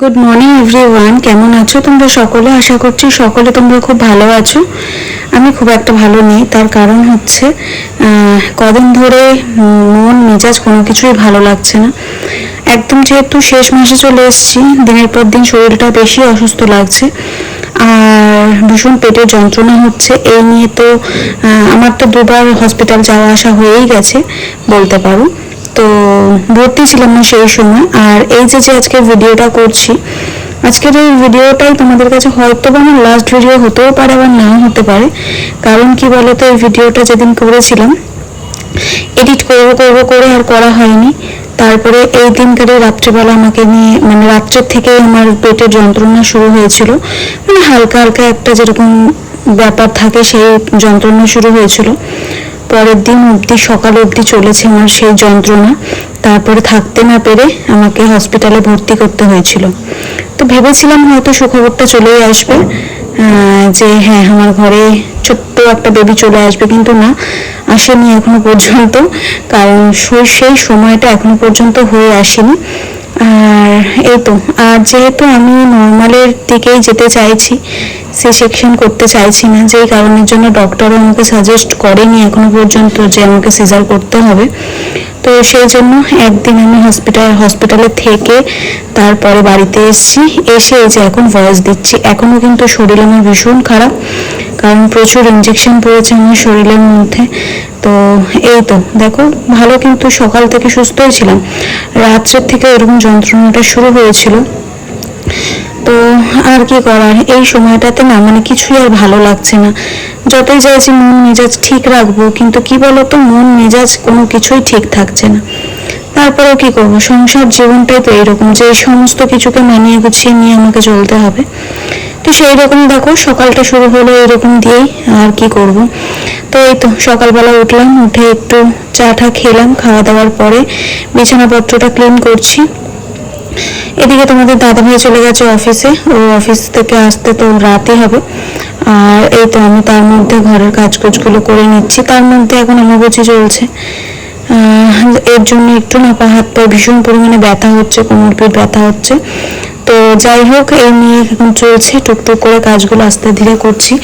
Good morning everyone কেমন আছো তোমরা সকলে? আশা করছি সকলে তোমরা খুব ভালো আছো। আমি খুব একটা ভালো নেই, তার কারণ হচ্ছে কদিন ধরে মন, মেজাজ কোনো কিছুই ভালো লাগছে না। একদম যেহেতু শেষ মাসে চলে এসেছি, দিনের পর দিন শরীরটা বেশি অসুস্থ লাগছে, আর ভীষণ পেটের যন্ত্রণা হচ্ছে। এই নিয়ে তো আমার তো দুবার হসপিটাল যাওয়া আসা হয়েই গেছে, বলতে পারো। তো ভর্তি ছিলাম না সেই সময়। আর এই যে যে আজকে ভিডিওটা করছি, আজকের এই ভিডিওটাই তোমাদের কাছে হয়তো বা আমার লাস্ট ভিডিও হতেও পারে আবার নাও হতে পারে। কারণ কি বলতো, এই ভিডিওটা যেদিন করেছিলাম এডিট করব করব করে আর করা হয়নি। তারপরে এই দিনকারে রাত্রেবেলা আমাকে নিয়ে মানে রাত্রের থেকে আমার পেটের যন্ত্রণা শুরু হয়েছিল। মানে হালকা হালকা একটা যেরকম ব্যাপার থাকে, সেই যন্ত্রণা শুরু হয়েছিল। পরের দিন অবধি, সকাল অবধি চলেছে আমার সেই যন্ত্রণা। তারপরে থাকতে না পেরে আমাকে হসপিটালে ভর্তি করতে হয়েছিল। তো ভেবেছিলাম হয়তো সুখবরটা চলেই আসবে যে হ্যাঁ আমার ঘরে ছোট্ট একটা বেবি চলে আসবে, কিন্তু না, আসেনি এখনও পর্যন্ত। কারণ সেই- সেই সময়টা এখনও পর্যন্ত হয়ে আসেনি। আর এই তো, আর যেহেতু আমি নর্মালের দিকেই যেতে চাইছি, সি সেকশন করতে চাইছি না, যেই কারণের জন্য ডক্টরও আমাকে সাজেস্ট করেনি এখনও পর্যন্ত যে আমাকে সিজার করতে হবে। তো সেই জন্য একদিন আমি হসপিটাল হসপিটালে থেকে তারপরে বাড়িতে এসেছি, এসে এই যে এখন ভয়েস দিচ্ছি, এখনও কিন্তু শরীর আমার ভীষণ খারাপ। কারণ প্রচুর ইঞ্জেকশন পড়েছে আমার শরীরের মধ্যে। তো এই তো, দেখো, ভালো কিন্তু সকাল থেকে সুস্থই ছিলাম। রাত্রের থেকে এরকম যন্ত্রণাটা শুরু হয়েছিল। তো আর কি করার, এই সময়টাতে না মানে কিছুই আর ভালো লাগছে না। যতই চাইছি মন মেজাজ ঠিক রাখব, কিন্তু কি বলতো, মন মেজাজ কোনো কিছুই ঠিক থাকছে না। তারপরেও কি করব? সংসার জীবনটাই তো এরকম যে সমস্ত কিছুকে মানিয়ে গুছিয়ে নিয়ে আমাকে চলতে হবে। তো সেই রকম দেখো, সকালটা শুরু হলো এরকম দিয়েই, আর কি করব। তো এই তো সকালবেলা উঠলাম, উঠে একটু চা টা খেলাম, খাওয়া দাওয়ার পরে বিছানাপত্রটা ক্লিন করছি। এদিকে তোমাদের দাদা ভাই চলে গেছে অফিসে ও অফিস থেকে আসতে তো রাতই হবে। আর এই তো আমি তার মধ্যে ঘরের কাজ কাজগুলো করে নিচ্ছি, তার মধ্যে এখন আমার বুঝি চলছে এর জন্য একটু না পা, হাত পা ভীষণ পরিমাণে ব্যথা হচ্ছে, কোমর পিঠ ব্যথা হচ্ছে। তো যাই হোক এই নিয়ে এখন চলছে, টুকটুক করে কাজগুলো আস্তে ধীরে করছি।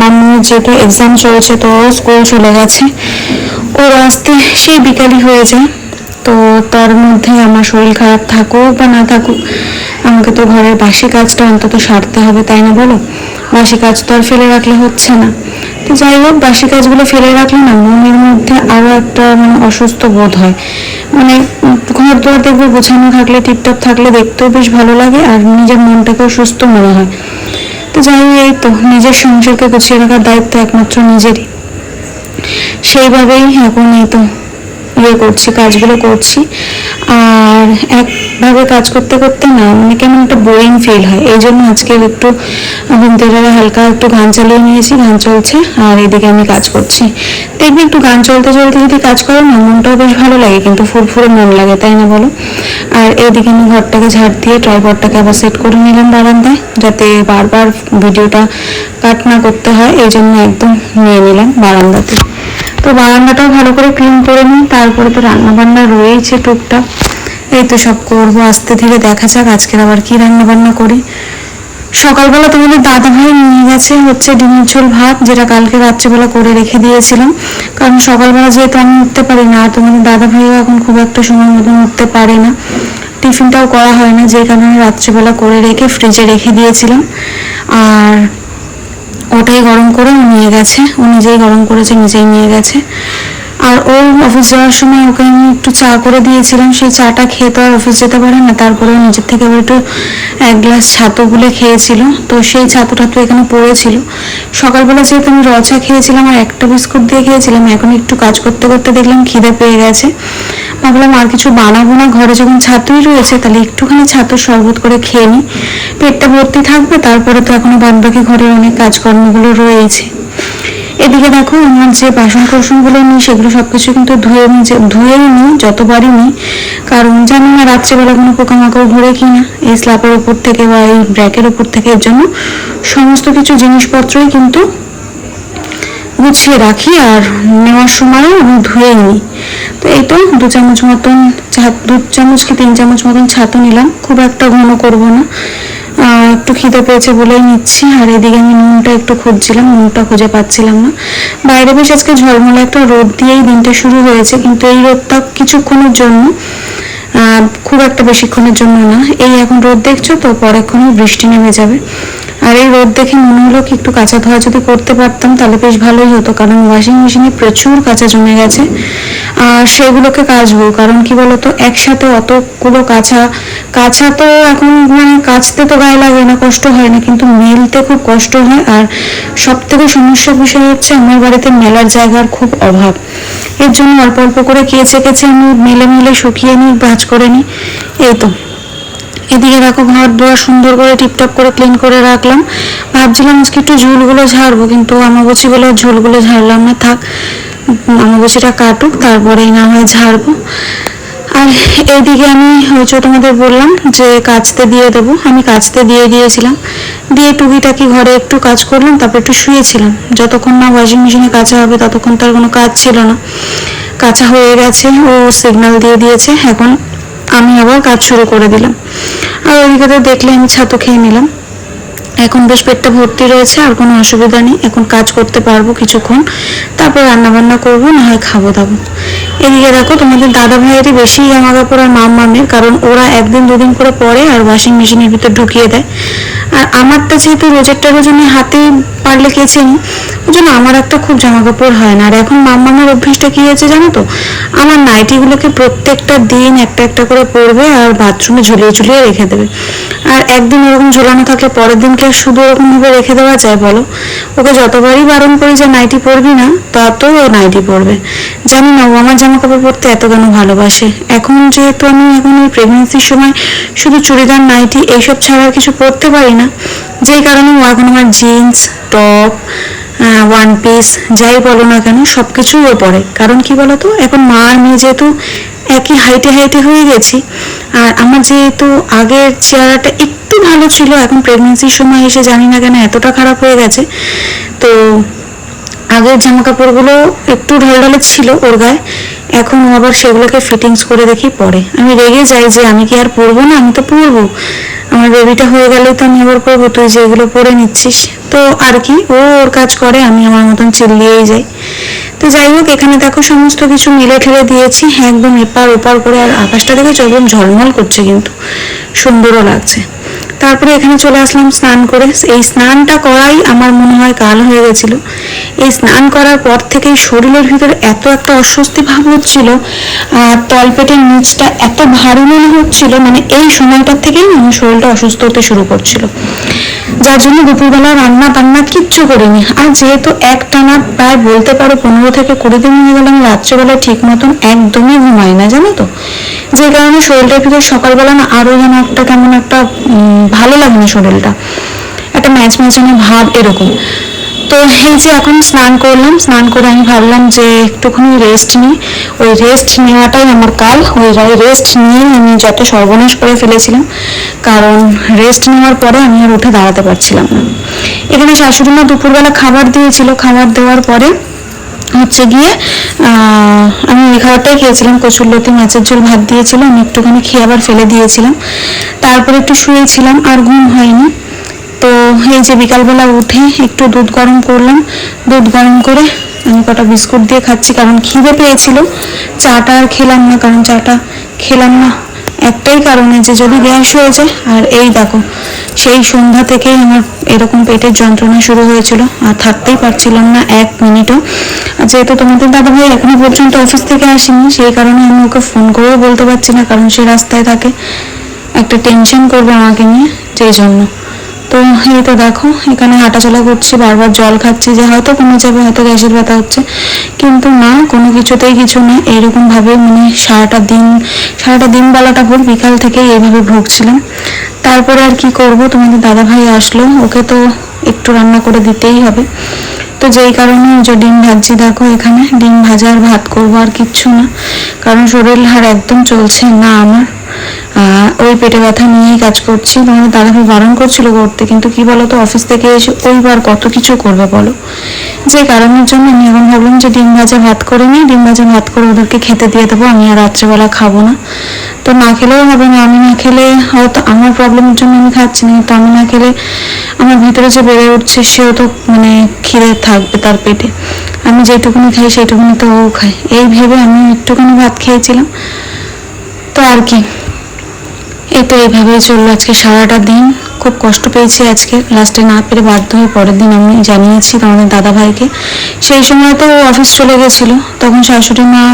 মামু যেহেতু এক্সাম চলছে, তো স্কুল চলে গেছে। ও আসতে সেই বিকালই হয়ে যায়। তো তার মধ্যে আমার শরীর খারাপ থাকুক বা না থাকুক, আমাকে তো ঘরের বাসি কাজটা অন্তত সারতে হবে, তাই না বলো? বাসি কাজ তো আর ফেলে রাখলে হচ্ছে না। তো যাই হোক, বাসি কাজগুলো ফেলে রাখলে না মনের মধ্যে আরও একটা মানে অসুস্থ বোধ হয়। মানে ঘর দুয়ার দেখবে, গোছানো থাকলে, টিপটপ থাকলে দেখতেও বেশ ভালো লাগে আর নিজের মনটাকেও সুস্থ মনে হয়। তো যাই হোক, এই তো নিজের সংসারকে গুছিয়ে রাখার দায়িত্ব একমাত্র নিজেরই। সেইভাবেই এখন এই তো ইয়ে করছি, কাজগুলো করছি। আর একভাবে কাজ করতে করতে না মানে কেমন একটা বোরিং ফিল হয়। এই জন্য আজকে একটু ঘুমতেরা হালকা একটু গান চালিয়ে নিয়েছি, গান চলছে, আর এদিকে আমি কাজ করছি। দেখবি একটু গান চলতে চলতে যদি কাজ করো না, মনটাও বেশ ভালো লাগে, কিন্তু ফুরফুরে মন লাগে, তাই না বলো? আর এইদিকে আমি ঘরটাকে ঝাড় দিয়ে ট্রাইপডটাকে আবার সেট করে নিলাম বারান্দায়, যাতে বারবার ভিডিওটা কাট না করতে হয়, এই জন্য একদম নিয়ে নিলাম বারান্দাতে। তো বারান্দাটাও ভালো করে ক্লিন করে নিই, তারপরে তো রান্না বান্না রয়েছে টুকটাক। এই তো সব করব, আস্তে ধীরে দেখা যাক আজকের আবার কি রান্না বান্না করি। সকালবেলা তোমাদের দাদা ভাই নিয়ে গেছে হচ্ছে ডিমের ঝোল ভাত, যেটা কালকে রাত্রেবেলা করে রেখে দিয়েছিলাম। কারণ সকালবেলা যেহেতু আমি উঠতে পারি না, আর তোমাদের দাদা ভাইও এখন খুব একটা সময় মতন উঠতে পারে না। টিফিনটাও করা হয় না যে কারণে রাত্রেবেলা করে রেখে ফ্রিজে রেখে দিয়েছিলাম। আর ওটাই গরম করে নিয়ে গেছে, ও নিজেই গরম করেছে, নিজেই নিয়ে গেছে। আর ও অফিস যাওয়ার সময় ওকে আমি একটু চা করে দিয়েছিলাম, সেই চাটা খেয়ে তো আর অফিস যেতে পারে না তারপরে নিজের থেকে আবার একটু এক গ্লাস ছাতু গুলে খেয়েছিল। তো সেই ছাতু টাতু এখানে পড়েছিল। সকালবেলা যেহেতু আমি রচা খেয়েছিলাম আর একটা বিস্কুট দিয়ে খেয়েছিলাম, এখন একটু কাজ করতে করতে দেখলাম খিদে পেয়ে গেছে। ভাবলাম আর কিছু বানাবো না, ঘরে যখন ছাতুই রয়েছে তাহলে একটুখানি ছাতুর শরবত করে খেয়ে নিই। পেটটা ভর্তি থাকবে, তারপরে তো এখনও বাদ বাকি ঘরের অনেক কাজকর্মগুলো রয়েছে। এদিকে দেখো, আমার যে বাসন কোসনগুলো নিই, সেগুলো সব কিছু কিন্তু ধুয়ে নিজে ধুয়ে নিই যতবারই নিই কারণ জানি না রাত্রেবেলা কোনো পোকামাকড় ঘুরে কিনা, এই স্ল্যাপের উপর থেকে বা এই ব্র্যাকের উপর থেকে এর জন্য সমস্ত কিছু জিনিসপত্রই কিন্তু গুছিয়ে রাখি আর নেওয়ার সময় আমি ধুয়ে নিই তো এই তো দু চামচ মতন দু চামচ কি তিন চামচ মতন ছাতু নিলাম, খুব একটা ঘন করব না। একটু খিদে পেয়েছে বলেই নিচ্ছি। আর এদিকে আমি নুনটা একটু খুঁজছিলাম, নুনটা খুঁজে পাচ্ছিলাম না। বাইরে বেশ আজকে ঝলমলে একটা রোদ দিয়েই দিনটা শুরু হয়েছে, কিন্তু এই রোদটা কিছুক্ষণের জন্য খুব একটা বেশিক্ষণের জন্য না। এই এখন রোদ দেখছ তো, পরেক্ষণই বৃষ্টি নেমে যাবে। আর এই রোদ দেখে মনে হলো কি একটু কাঁচা ধোয়া যদি করতে পারতাম, তাহলে বেশ ভালোই হতো, কারণ ওয়াশিং মেশিনে প্রচুর কাঁচা জমে গেছে। আর সেগুলোকে কাচবো, কারণ কি বলতো, একসাথে অতগুলো কাঁচা কাঁচা তো এখন মানে কাচতে তো গায়ে লাগে না, কষ্ট হয় না, কিন্তু মেলতে খুব কষ্ট হয়। আর সব থেকে সমস্যার বিষয় হচ্ছে আমার বাড়িতে মেলার জায়গার খুব অভাব। এর জন্য অল্প অল্প করে কেচে কেচে আমি মেলে মেলে শুকিয়ে নিই ভাঁজ করে নিই এই তো। এদিকে দেখো, ঘর দুয়ার সুন্দর করে টিপটপ করে ক্লিন করে রাখলাম। ভাবছিলাম আজকে একটু ঝুলগুলো ঝাড়বো, কিন্তু আমাবচি বলে ঝুলগুলো ঝাড়লাম না, থাক। আমাবচিটা কাটুক, তারপরেই না হয় ঝাড়বো। আর এইদিকে আমি হয়তো তোমাদের বললাম যে কাচতে দিয়ে দেবো। আমি কাচতে দিয়ে দিয়েছিলাম। দিয়ে টুকিটাকি ঘরে একটু কাজ করলাম, তারপর একটু শুয়েছিলাম। যতক্ষণ না ওয়াশিং মেশিনে কাচা হবে ততক্ষণ তার কোনো কাজ ছিল না। কাঁচা হয়ে গেছে, ও সিগন্যাল দিয়ে দিয়েছে, এখন আমি আবার কাজ শুরু করে দিলাম। আর ওইদিকে দেখলে আমি ছাতু খেয়ে নিলাম। এখন বেশ পেটটা ভর্তি রয়েছে, আর কোনো অসুবিধা নেই। এখন কাজ করতে পারব কিছুক্ষণ, তারপর রান্না বান্না করব, না হয় খাব দাবো। এদিকে দেখো, তোমাদের দাদা ভাইয়েরই বেশি জামা কাপড় আর মাম মামের কারণ ওরা একদিন দুদিন করে পরে আর ওয়াশিং মেশিনের ভিতর ঢুকিয়ে দেয়। আর আমারটা যেহেতু রোজেরটা রোজ আমি হাতে পারলে কেচে নিই ওই জন্য আমার একটা খুব জামা কাপড় হয় না। আর এখন মাম্মামের অভ্যেসটা কি হয়েছে জানো তো? আমার নাইটিগুলোকে প্রত্যেকটা দিন একটা একটা করে পরবে আর বাথরুমে ঝুলিয়ে ঝুলিয়ে রেখে দেবে। আর একদিন এরকম ঝুলানো থাকলে পরের দিনকে আর শুধু ওরকম ভাবে রেখে দেওয়া যায় বলো? ওকে যতবারই বারণ করি যে নাইটি পরবি না তত ও নাইটি পরবে। জানি না, ও আমার জামা কাপড় পরতে এত কেন ভালোবাসে? এখন যেহেতু আমি এখন ওই প্রেগনেন্সির সময় শুধু চুড়িদার, নাইটি এইসব ছাড়া কিছু পরতে পারি না যেই কারণে ও এখন আমার জিন্স টপ ওয়ান পিস যাই বলো না কেন সব কিছুই ও পরে। কারণ কি বলতো? এখন মা আর মেয়ে যেহেতু একই হাইটে হাইটে হয়ে গেছি, আর আমার যেহেতু আগের চেহারাটা একটু ভালো ছিল, এখন প্রেগনেন্সির সময় এসে জানি না কেন এতটা খারাপ হয়ে গেছে। তো আগের জামা কাপড়গুলো একটু ঢলঢলে ছিল ওর গায়ে এখন আবার সেগুলোকে ফিটিংস করে দেখি পরে। আমি রেগে যাই যে আমি কি আর পরবো না? আমি তো পরবো। আমার বেবিটা হয়ে গেলেই তো আমি আবার পরবো। তুই যে এগুলো পরে নিচ্ছিস। তো আর কি? ও ওর কাজ করে, আমি আমার মতন চিল্লিয়েই যাই। তো যাই হোক, এখানে দেখো সমস্ত কিছু মিলে ঠেলে দিয়েছি। হ্যাঁ একদম এপার ওপার করে আর আকাশটা দেখে একদম ঝলমল করছে কিন্তু। সুন্দরও লাগছে। তারপরে এখানে চলে আসলাম স্নান করে। এই স্নানটা করাই আমার মনে হয় কাল হয়ে গেছিল। এই স্নান করার পর থেকেই শরীরের ভিতরে এত একটা অস্বস্তি ভাব হচ্ছিল, আর তলপেটের নিচটা এত ভারী মনে হচ্ছিল মানে এই সময়টার থেকেই আমার শরীরটা অসুস্থ হতে শুরু করছিল। যার জন্য দুপুরবেলা রান্না বান্না কিচ্ছু করিনি। আর যেহেতু এক টানা প্রায় বলতে পারো পনেরো থেকে কুড়ি দিন হয়ে গেল, আমি ঠিক মতন একদমই ঘুমাই না, জানো তো? যে কারণে শরীরটা ভিতরে সকালবেলা না আরও যেন একটা কেমন একটা ভালো লাগে না শরীরটা। একটা ম্যাচ ম্যাচানো ভাব এরকম। তো এই যে এখন স্নান করলাম। স্নান করে আমি ভাবলাম যে একটুখানি রেস্ট নিই। ওই রেস্ট নেওয়াটাই আমার কাল। ওই রেস্ট নিয়ে আমি যত সর্বনাশ করে ফেলেছিলাম। কারণ রেস্ট নেওয়ার পরে আমি আর উঠে দাঁড়াতে পারছিলাম না। এখানে শাশুড়ি মা দুপুরবেলা খাবার দিয়েছিল। খাবার দেওয়ার পরে হচ্ছে গিয়ে আমি ওই খাবারটাই খেয়েছিলাম। কচুরলতি মাছের ঝোল, ভাত দিয়েছিল। আমি একটুখানি খেয়ে আবার ফেলে দিয়েছিলাম। তারপরে একটু শুয়েছিলাম। আর ঘুম হয়নি। তো এই যে বিকালবেলা উঠে একটু দুধ গরম করলাম, দুধ গরম করে আমি কটা বিস্কুট দিয়ে খাচ্ছি, কারণ খিদে পেয়েছিল। চাটা আর খেলাম না, কারণ চাটা খেলাম না। একটাই কারণে যে যদি গ্যাস হয়ে যায়, আর এই দেখো, সেই সন্ধ্যা থেকেই আমার এরকম পেটের যন্ত্রণা শুরু হয়েছিল, আর থাকতেই পারছিলাম না এক মিনিটও। যেহেতু তোমাদের দাদা ভাই এখনও পর্যন্ত অফিস থেকে আসেনি, সেই কারণে আমি ওকে ফোন করেও বলতে পারছি না, কারণ সে রাস্তায় থাকে। একটা টেনশন করবে আমাকে নিয়ে, সেই জন্য। তো এই তো দেখো, এখানে হাঁটাচলা করছি, বারবার জল খাচ্ছি, যে হয়তো কমে যাবে হয়তো গ্যাসের ব্যথা হচ্ছে। কিন্তু না, কোনো কিছুতেই কিছু না, এইরকমভাবে মানে সারাটা দিন সারাটা দিন বেলাটা ভোর বিকাল থেকে এইভাবে ভুগছিলাম। তারপরে আর কি করব, তোমাদের দাদা ভাই আসলো, ওকে তো একটু রান্না করে দিতেই হবে। তো যেই কারণে যে ডিম ভাজছি, দেখো এখানে ডিম ভাজা আর ভাত করব আর কিচ্ছু না, কারণ শরীর হার একদম চলছে না আমার। ওই পেটে ব্যথা নিয়েই কাজ করছি। তোমাদের দাদাভাই বারণ করছিল করতে, কিন্তু কি বলতো অফিস থেকে এসে ওইবার কত কিছু করবে বলো? যে কারণের জন্য আমি এখন ভাবলাম যে ডিম ভাজা ভাত করে নিই। ডিম ভাজা ভাত করে ওদেরকে খেতে দিয়ে দেবো। আমি আর রাত্রেবেলা খাব না। তো না খেলেও হবে না। আমি না খেলে হয়তো আমার প্রবলেমের জন্য আমি খাচ্ছি না। তো আমি না খেলে আমার ভিতরে যে বেড়ে উঠছে, সেও তো মানে খিদে থাকবে তার পেটে। আমি যেটুকুনি খাই সেইটুকুনি তো ও খায়। এই ভেবে আমি একটুখানি ভাত খেয়েছিলাম। তো আর কি। এই তো এইভাবেই চলল আজকে সারাটা দিন। খুব কষ্ট পেয়েছি আজকে। লাস্টে না পেরে বাধ্য হয়ে পরের দিন আমি জানিয়েছি আমাদের দাদা ভাইকে সেই সময় তো ও অফিস চলে গেছিল। তখন শাশুড়ি মা,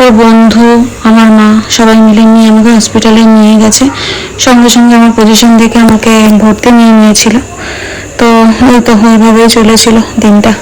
ওর বন্ধু, আমার মা সবাই মিলে নিয়ে আমাকে হসপিটালে নিয়ে গেছে। সঙ্গে সঙ্গে আমার পজিশন দেখে আমাকে ভর্তি নিয়ে নিয়েছিল। তো ওই তো ওইভাবেই চলেছিল দিনটা।